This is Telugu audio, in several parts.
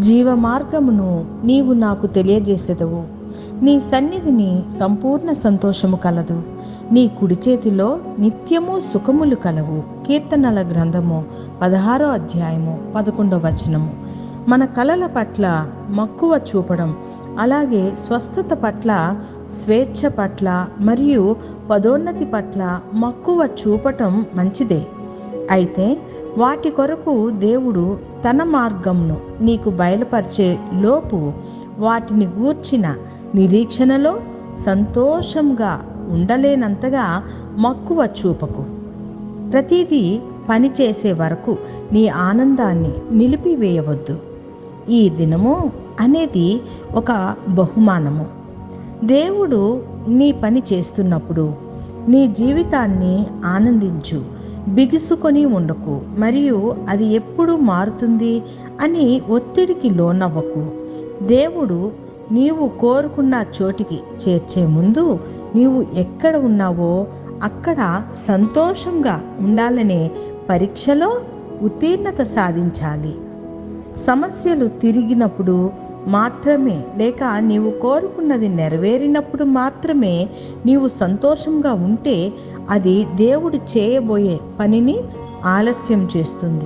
జీవ మార్గమును నీవు నాకు తెలియజేసేదవు. నీ సన్నిధిని సంపూర్ణ సంతోషము కలదు. నీ కుడి చేతిలో నిత్యము సుఖములు కలవు. కీర్తనల గ్రంథము పదహారో అధ్యాయము పదకొండవ వచనము. మన కలల పట్ల మక్కువ చూపడం అలాగే స్వస్థత పట్ల స్వేచ్ఛ పట్ల మరియు పదోన్నతి పట్ల మక్కువ చూపటం మంచిదే. అయితే వాటి కొరకు దేవుడు తన మార్గంను నీకు బయలుపరిచే లోపు వాటిని గూర్చిన నిరీక్షణలో సంతోషంగా ఉండలేనంతగా మక్కువ చూపకు. ప్రతిదీ పని చేసే వరకు నీ ఆనందాన్ని నిలిపివేయవద్దు. ఈ దినము అనేది ఒక బహుమానము. దేవుడు నీ పని చేస్తున్నప్పుడు నీ జీవితాన్ని ఆనందించు బిగుసుకొని ఉండకు మరియు అది ఎప్పుడు మారుతుంది అని ఒత్తిడికి లోనవ్వకు. దేవుడు నీవు కోరుకున్న చోటికి చేర్చే ముందు నీవు ఎక్కడ ఉన్నావో అక్కడ సంతోషంగా ఉండాలనే పరీక్షలో ఉత్తీర్ణత సాధించాలి. సమస్యలు తిరిగినప్పుడు మాత్రమే లేక నీవు కోరుకున్నది నెరవేరినప్పుడు మాత్రమే నీవు సంతోషంగా ఉంటే అది దేవుడు చేయబోయే పనిని ఆలస్యం చేస్తుంది.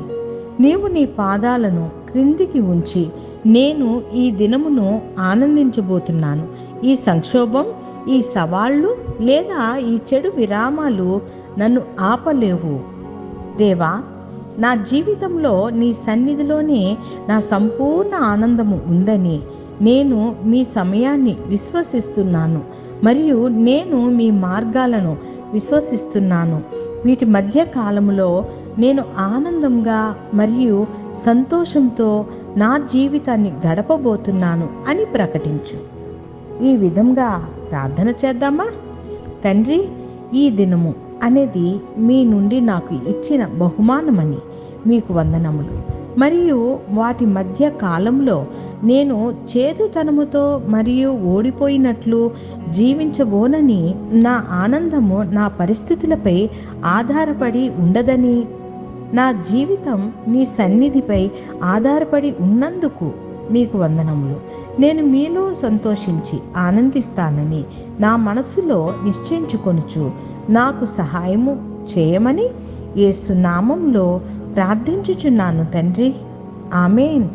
నీవు నీ పాదాలను క్రిందికి ఉంచి నేను ఈ దినమును ఆనందించబోతున్నాను. ఈ సంక్షోభం ఈ సవాళ్ళు లేదా ఈ చెడు విరామాలు నన్ను ఆపలేవు. దేవా నా జీవితంలో నీ సన్నిధిలోనే నా సంపూర్ణ ఆనందము ఉందని నేను మీ సమయాన్ని విశ్వసిస్తున్నాను మరియు నేను మీ మార్గాలను విశ్వసిస్తున్నాను. వీటి మధ్య కాలంలో నేను ఆనందంగా మరియు సంతోషంతో నా జీవితాన్ని గడపబోతున్నాను అని ప్రకటించు. ఈ విధంగా ప్రార్థన చేద్దామా? తండ్రి ఈ దినము అనేది మీ నుండి నాకు ఇచ్చిన బహుమానమని మీకు వందనములు. మరియు వాటి మధ్య కాలంలో నేను చేతుతనముతో మరియు ఓడిపోయినట్లు జీవించబోనని నా ఆనందము నా పరిస్థితులపై ఆధారపడి ఉండదని నా జీవితం నీ సన్నిధిపై ఆధారపడి ఉన్నందుకు మీకు వందనములు. నేను మీలో సంతోషించి ఆనందిస్తానని నా మనసులో నిశ్చయించుకొనుచు నాకు సహాయము చేయమని ఏసునామంలో ప్రార్థించుచున్నాను తండ్రి. ఆమెన్.